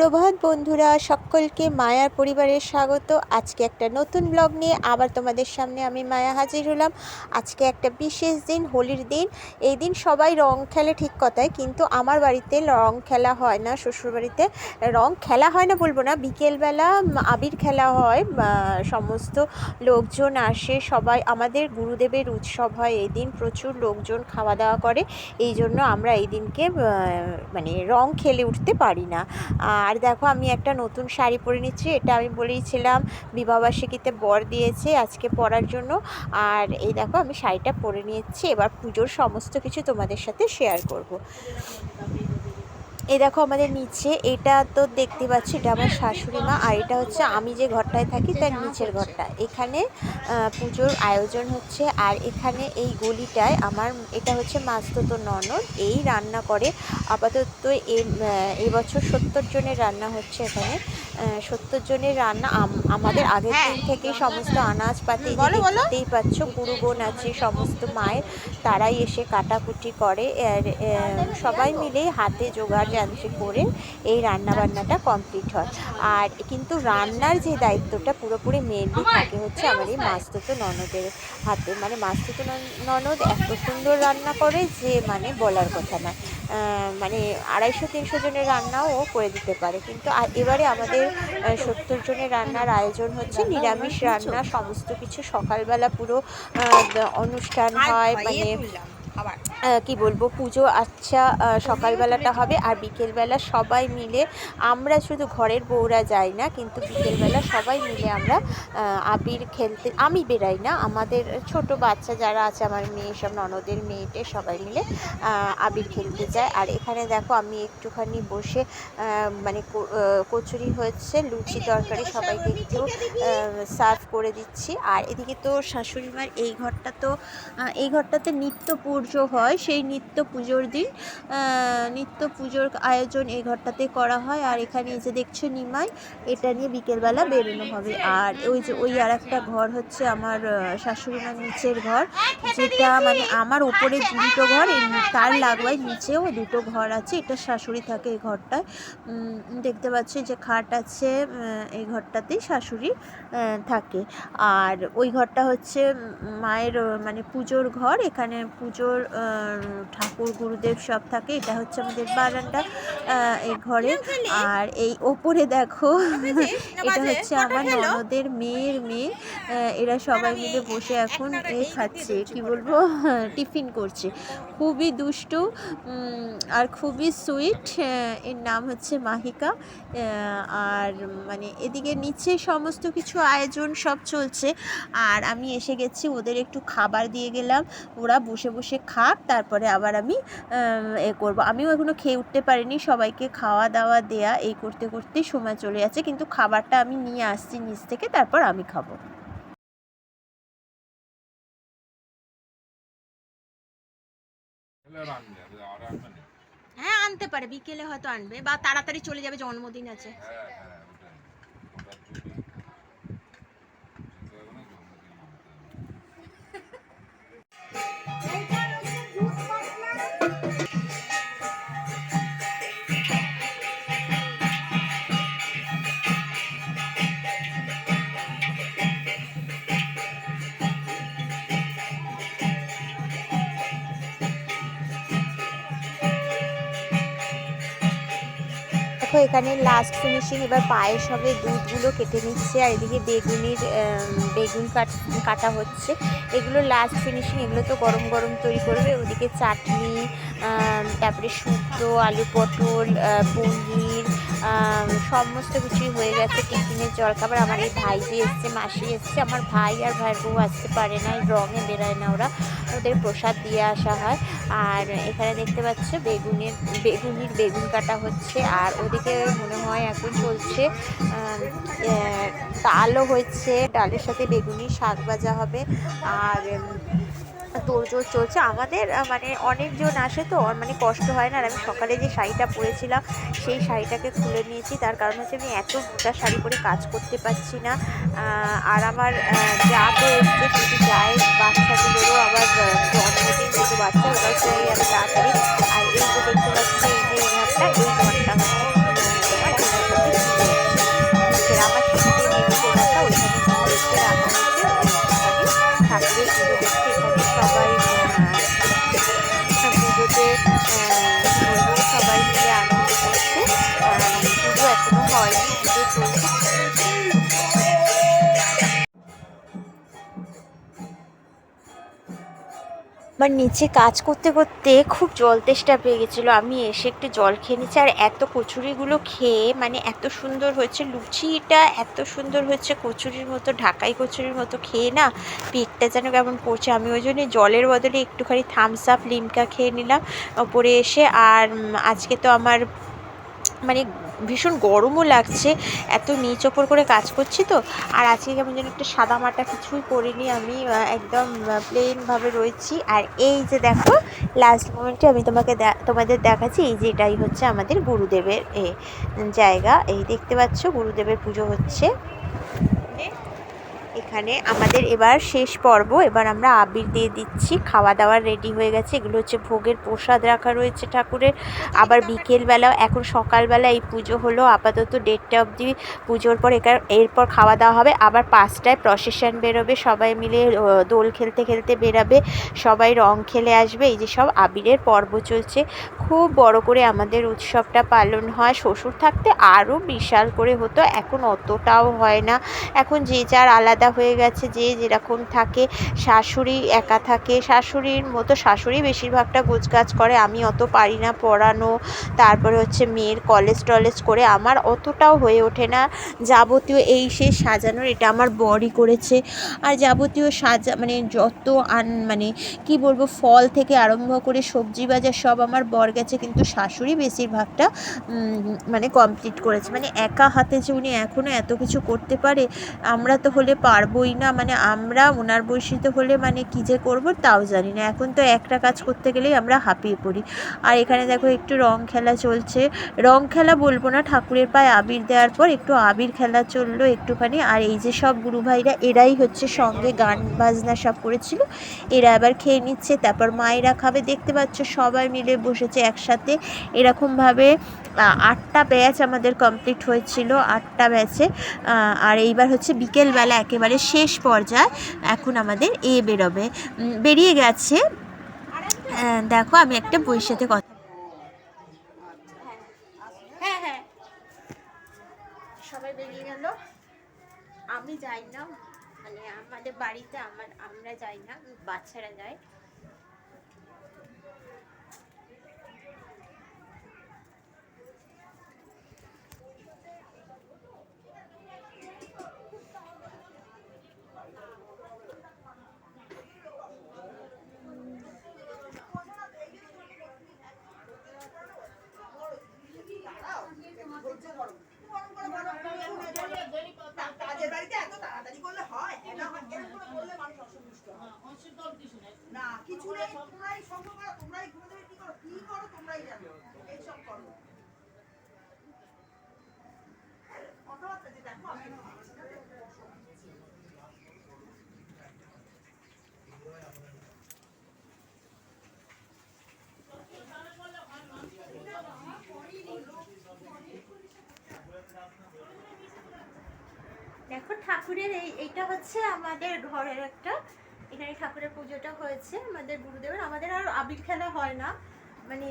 প্রভাত বন্ধুরা, সকলকে মায়ার পরিবারের স্বাগত। আজকে একটা নতুন ব্লগ নিয়ে আবার তোমাদের সামনে আমি মায়া হাজির হলাম। আজকে একটা বিশেষ দিন, হোলির দিন। এই দিন সবাই রং খেলে ঠিক কথায় কিন্তু আমার বাড়িতে রং খেলা হয় না, শ্বশুরবাড়িতে রং খেলা হয় না বলব না। বিকেলবেলা আবির খেলা হয় সমস্ত লোকজন আসে, সবাই আমাদের গুরুদেবের উৎসব হয় এই দিন, প্রচুর লোকজন খাওয়া দাওয়া করে। এই জন্য আমরা এই দিনকে মানে রং খেলে উঠতে পারি না। আর দেখো, আমি একটা নতুন শাড়ি পরে নিচ্ছি। এটা আমি বলেইছিলাম, বিবাহবার্ষিকীতে বর দিয়েছে আজকে পরার জন্য। আর এই দেখো, আমি শাড়িটা পরে নিয়েছি। এবার পুজোর সমস্ত কিছু তোমাদের সাথে শেয়ার করব। এই দেখো, আমাদের নিচে এটা তো দেখতে পাচ্ছি, এটা আমার শাশুড়ি মা। আর এটা হচ্ছে আমি যে ঘরটায় থাকি তার নিচের ঘরটা। এখানে পুজোর আয়োজন হচ্ছে আর এখানে এই গলিটায় আমার এটা হচ্ছে মাস্ততো ননদ এই রান্না করে। আপাতত এই আহ, এবছর সত্তর জনের রান্না হচ্ছে এখানে। সত্তর জনের রান্না আম- আমাদের আগের দিন থেকে সমস্ত আনাজপাতি দেখতেই পাচ্ছ গুরু বোন আছে সমস্ত মায়ের তারাই এসে কাটাকুটি করে আর সবাই মিলে হাতে জোগাড় যান্ত্রিক করে এই রান্না বান্নাটা কমপ্লিট হয়। আর কিন্তু রান্নার যে দায়িত্বটা পুরোপুরি মেনলি থাকে হচ্ছে আমার এই মাস্ততো ননদের হাতে। মানে মাস্ততো নন- ননদ এত সুন্দর রান্না করে যে মানে বলার কথা না। মানে আড়াইশো তিনশো জনের রান্নাও ও করে দিতে পারে। কিন্তু এবারে আমাদের সত্তর জনের রান্নার আয়োজন হচ্ছে নিরামিষ রান্না সমস্ত কিছু সকালবেলা পুরো অনুষ্ঠান হয় মানে কি বলব, পুজো আচ্ছা সকালবেলাটা হবে আর বিকেলবেলা সবাই মিলে, আমরা শুধু ঘরের বউরা যাই না, কিন্তু বিকেলবেলা সবাই মিলে আমরা আবির খেলতে, আমি বেরাই না, আমাদের ছোট বাচ্চা যারা আছে, আমার মেয়ে সব, ননদের মেয়েটে সবাই মিলে আবির খেলতে যায়। আর এখানে দেখো, আমি একটুখানি বসে মানে কচুরি হচ্ছে, লুচি তরকারি সবাইকে একটু সার্ভ করে দিচ্ছি। আর এদিকে তো শাশুড়ি মার এই ঘরটা তো এই ঘরটাতে নিত্য পুজো হয়। সেই নিত্য পুজোর দিন নিত্য পুজোর আয়োজন এই ঘরটাতে করা হয়। আর এখানে এই যে দেখছ নিমাই এটা নিয়ে বিকেলবেলা বেরোনো হবে। আর ওই যে ওই আর একটা ঘর হচ্ছে আমার আহ, শাশুড়ি মার নিচের ঘর যেটা মানে আমার ওপরে দুটো ঘর তার লাগোয়ায় নিচেও দুটো ঘর আছে এটা শাশুড়ি থাকে এই ঘরটায়। দেখতে পাচ্ছি যে খাট আছে এই ঘরটাতেই শাশুড়ি থাকে। আর ওই ঘরটা হচ্ছে মায়ের মানে পুজোর ঘর এখানে পুজোর ঠাকুর গুরুদেব সব থাকে, এটা হচ্ছে আমাদের বারান্দা এই ঘরে। আর এই ওপরে দেখো, এটা হচ্ছে আমার ননদের মেয়ের মেয়ে এরা সবাই মিলে বসে এখন এই খাচ্ছে, কি বলব, টিফিন করছে। খুবই দুষ্টু আর খুবই সুইট এর নাম হচ্ছে মাহিকা আর মানে এদিকে নিচে সমস্ত কিছু আয়োজন সব চলছে। আর আমি এসে গেছি, ওদের একটু খাবার দিয়ে গেলাম, ওরা বসে বসে খাক। তারপরে আবার আমি এ করব। আমিও এখনও খেয়ে উঠতে পারিনি সবাইকে খাওয়া দাওয়া দেয়া এই করতে করতেই সময় চলে যাচ্ছে কিন্তু খাবারটা আমি নিয়ে আসছি নিচ থেকে তারপর আমি খাব। হ্যাঁ আনতে পারে বিকেলে হয়তো আনবে বা তাড়াতাড়ি চলে যাবে জন্মদিন আছে। দেখো, এখানে লাস্ট ফিনিশিং এবার পায়ের সঙ্গে দুধগুলো কেটে নিচ্ছে, আর এদিকে বেগুনির বেগুন কাট হচ্ছে। এগুলো লাস্ট ফিনিশিং এগুলো তো গরম গরম তৈরি করবে। ওদিকে চাটনি তারপরে শুক্তো, আলু পটল পনির সমস্ত কিছুই হয়ে গেছে, টিফিনের জলখাবার, আমার এই ভাই যে এসছে, মাসি এসছে, আমার ভাই আর ভাইয়ের বউ আসতে পারে না রঙে বেরোয় না ওরা, ওদের প্রসাদ দিয়ে আসা হয়, আর এখানে দেখতে পাচ্ছ বেগুনের, বেগুনির বেগুন কাটা হচ্ছে, আর ওদিকে মনে হয় এখন চলছে ডালও হচ্ছে, ডালের সাথে বেগুনি শাক ভাজা হবে, আর তোড়জোড় চলছে। আমাদের মানে অনেকজন আসে তো মানে কষ্ট হয় না। আর আমি সকালে যে শাড়িটা পরেছিলাম, সেই শাড়িটাকে খুলে নিয়েছি। তার কারণ হচ্ছে আমি এত মোটা শাড়ি পরে কাজ করতে পারছি না। আর আমার যা তো এসছে কিন্তু যায়ের বাচ্চাগুলোরও আবার জন্মদিন দুটো বাচ্চা চলে যাবে তাড়াতাড়ি। আর এই যে দেখতে পাচ্ছি, এই যে এই ঘরটা এই ঘরটা আমার নিচে কাজ করতে করতে খুব জল তেষ্টা পেয়ে গেছিল। আমি এসে একটু জল খেয়ে নিচ্ছি আর এত কচুরিগুলো খেয়ে মানে এত সুন্দর হয়েছে লুচিটা, এত সুন্দর হয়েছে কচুরির মতো, ঢাকাই কচুরির মতো খেয়ে না পেটটা যেন কেমন পড়ছে আমি ওই জন্য জলের বদলে একটুখানি থামস আপ লিমকা খেয়ে নিলাম। ওপরে এসে আর আজকে তো আমার মানে ভীষণ গরমও লাগছে এত নিচ ওপর করে কাজ করছি তো আর আজকে কেমন যেন একটা সাদা মাটা কিছুই করিনি আমি একদম প্লেনভাবে রয়েছি। আর এই যে দেখো লাস্ট মোমেন্টে আমি তোমাকে তোমাদের দেখাচ্ছি এই যে এটাই হচ্ছে আমাদের গুরুদেবের এ, জায়গা। এই দেখতে পাচ্ছ গুরুদেবের পুজো হচ্ছে। এখানে আমাদের এবার শেষ পর্ব। এবার আমরা আবির দিয়ে দিচ্ছি। খাওয়া দাওয়ার রেডি হয়ে গেছে। এগুলো হচ্ছে ভোগের প্রসাদ রাখা রয়েছে ঠাকুরের। আবার বিকেলবেলা এখন সকালবেলা এই পুজো হলো। আপাতত দেড়টা অবধি পুজোর পর এখানে এরপর খাওয়া দাওয়া হবে। আবার পাঁচটায় প্রসেশন বেরোবে। সবাই মিলে দোল খেলতে খেলতে বেরাবে। সবাই রং খেলে আসবে। এই যে সব আবিরের পর্ব চলছে। খুব বড় করে আমাদের উৎসবটা পালন হয়। শ্বশুর থাকতে আরও বিশাল করে হতো। এখন অতটাও হয় না। এখন যে যার আলাদা হয়ে গেছে যে যেরকম থাকে, শাশুড়ি একা থাকে, শাশুড়ির মতো শাশুড়ি বেশিরভাগটা গোছগাছ করে, আমি অত পারি না পড়ানো। তারপরে হচ্ছে মেয়ের কলেজ টলেজ করে, আমার অতটাও হয়ে ওঠে না। যাবতীয় এই সে সাজানোর, এটা আমার বরই করেছে। আর যাবতীয় সাজা মানে যত আন মানে কি বলব, ফল থেকে আরম্ভ করে সবজি বাজার সব আমার বর গেছে, কিন্তু শাশুড়ি বেশিরভাগটা মানে কমপ্লিট করেছে। মানে একা হাতে যে উনি এখনও এত কিছু করতে পারে, আমরা তো হলে পারবোই না। মানে আমরা ওনার বয়সীতে হলে মানে কী যে করব তাও জানি না। এখন তো একটা কাজ করতে গেলেই আমরা হাঁপিয়ে পড়ি। আর এখানে দেখো একটু রং খেলা চলছে। রং খেলা বলব না, ঠাকুরের পায়ে আবির দেওয়ার পর একটু আবির খেলা চলল একটুখানি। আর এই যে সব গুরু ভাইরা, এরাই হচ্ছে সঙ্গে গান বাজনা সব করেছিল। এরা আবার খেয়ে নিচ্ছে, তারপর মায়েরা খাবে। দেখতে পাচ্ছ সবাই মিলে বসেছে একসাথে। এরকমভাবে আটটা ব্যাচ আমাদের কমপ্লিট হয়েছিল, আটটা ব্যাচে। আর এইবার হচ্ছে বিকেলবেলা একেবারে শেষ পর্যায় এখন আমাদের এ বেরোবে। বেরিয়ে গেছে। দেখো, আমি একটা বইয়ের সাথে কথা হ্যাঁ হ্যাঁ। সবাই বেরিয়ে গেল। আমি যাই না। মানে আমাদের বাড়িতে আমার আমরা যাই না, বাচ্চারা যায় কাজের বাড়িতে এত তাড়াতাড়ি করলে হয় না হয় এরকম করে করলে মানুষ অসন্তুষ্ট হয় না কিছু নেই করো তোমরাই ঘুরে দেবে, কি করো কি করো, তোমরাই জানো। করো দেখো, ঠাকুরের এই, এইটা হচ্ছে আমাদের ঘরের একটা এখানে ঠাকুরের পুজোটা হয়েছে, আমাদের গুরুদেবের। আমাদের আর আবির খেলা হয় না। মানে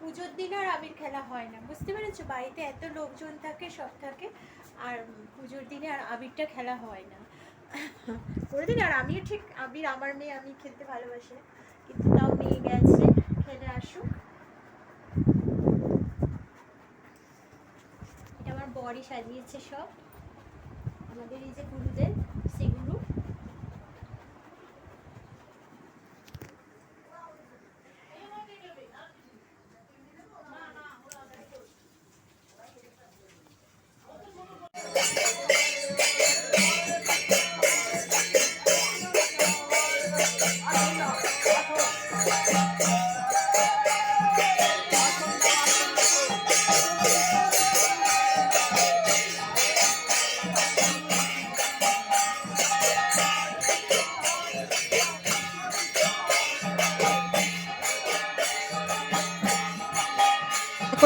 পুজোর দিন আর আবির খেলা হয় না। বুঝতে পেরেছ? বাড়িতে এত লোকজন থাকে, সব থাকে, আর পুজোর দিনে আর আবিরটা খেলা হয় না। করে দিন আর আমিও ঠিক আবির, আমার মেয়ে আমি খেলতে ভালোবাসি কিন্তু তাও মেয়ে গেছে, খেলে আসুক। এটা আমার বরই সাজিয়েছে সব। আমাদের এই যে গুরুদেব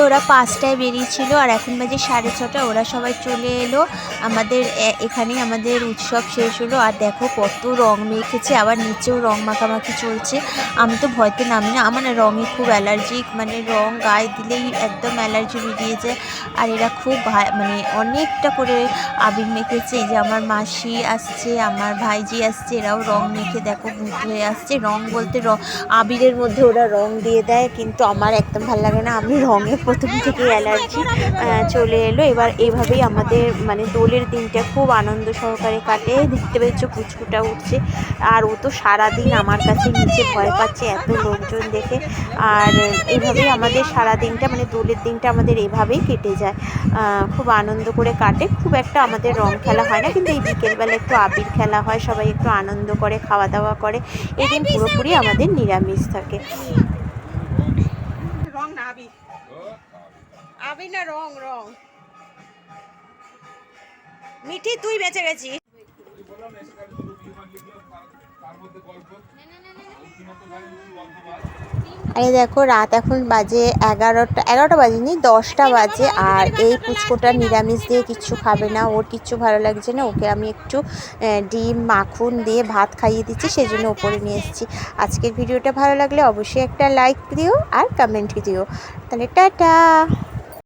ওরা পাঁচটায় বেরিয়েছিল আর এখন বাজে সাড়ে ছটা। ওরা সবাই চলে এলো। আমাদের এ- এখানেই আমাদের উৎসব শেষ হলো। আর দেখো কত রং মেখেছে। আবার নিচেও রং মাখামাখি চলছে। আমি তো ভয়তে নামি না। আমার রঙে খুব অ্যালার্জিক। মানে রং গায়ে দিলেই একদম অ্যালার্জি বেরিয়ে যায়। আর এরা খুব মানে অনেকটা করে আবির মেখেছে। যে আমার মাসি আসছে, আমার ভাইজি আসছে, এরাও রং মেখে দেখো ভূত হয়ে আসছে। রং বলতে রং, আবিরের মধ্যে ওরা রং দিয়ে দেয়। কিন্তু আমার একদম ভালো লাগে না। আমি রঙে প্রথম থেকে অ্যালার্জি চলে এলো। এবার এইভাবেই আমাদের মানে দোলের দিনটা খুব আনন্দ সহকারে কাটে। দেখতে পেয়েছ পুচকুটা উঠছে। আর ও তো সারাদিন আমার কাছে নিচে ভয় পাচ্ছে এত লোকজন দেখে। আর এইভাবেই আমাদের সারা দিনটা মানে দোলের দিনটা আমাদের এভাবেই কেটে যায়। খুব আনন্দ করে কাটে। খুব একটা আমাদের রং খেলা হয় না, কিন্তু এই বিকেলবেলা একটু আবির খেলা হয়। সবাই একটু আনন্দ করে খাওয়া দাওয়া করে। এদিন পুরোপুরি আমাদের নিরামিষ থাকে। আবি না? রং রং। মিঠি, তুই বেঁচে গেছিস। আরে দেখো, রাত এখন বাজে এগারোটা এগারোটা বাজেনি, দশটা বাজে, আর এই পুচকোটা নিরামিষ দিয়ে কিচ্ছু খাবে না। ওর কিচ্ছু ভালো লাগছে না, ওকে আমি একটু ডিম, মাখন দিয়ে ভাত খাইয়ে দিচ্ছি সেই জন্য ওপরে নিয়ে এসেছি। আজকের ভিডিওটা ভালো লাগলে অবশ্যই একটা লাইক দিও আর কমেন্ট দিও। তাহলে টাটা।